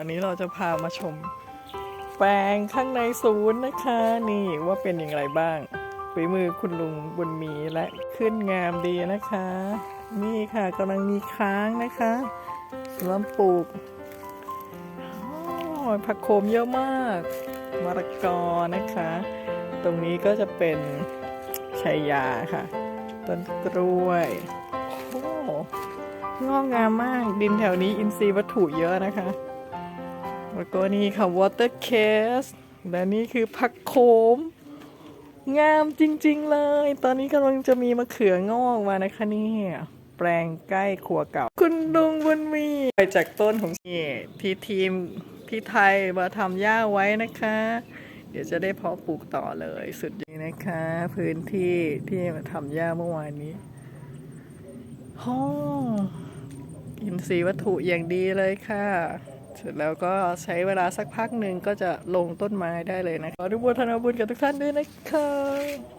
ตอนนี้เราจะพามาชม แปลงข้างในศูนย์นะคะ นี่ว่าเป็นอย่างไรบ้างฝีมือคุณลุงบุญมีและขึ้นงามดีนะคะ นี่ค่ะกำลังมีค้างนะคะสำหรับปลูกผักโขมเยอะมากมะละกอนะคะ ตรงนี้ก็จะเป็นชัยยาค่ะ ต้นกล้วยโอ้งอกงามมากดินแถวนี้อินทรีย์วัตถุเยอะนะคะ แล้วก็นี่ค่ะ water case และนี่คือผักโขม งามจริงๆเลย ตอนนี้กำลังจะมีมะเขืองอกมานะคะเนี่ยแปลงใกล้ครัวเก่า คุณลุงบุญมีไปจากต้นของนี่ที่ทีมพี่ไทยมาทำหญ้าไว้นะคะ เดี๋ยวจะได้เพาะปลูกต่อเลยสุดนี้นะคะ พื้นที่ที่มาทำหญ้าเมื่อวานนี้โอ้อินทรีย์วัตถุอย่างดีเลยค่ะ เสร็จแล้วก็ใช้เวลาสักพักหนึ่งก็จะลงต้นไม้ได้เลยนะคะขออนุโมทนาบุญกับทุกท่านด้วยนะคะ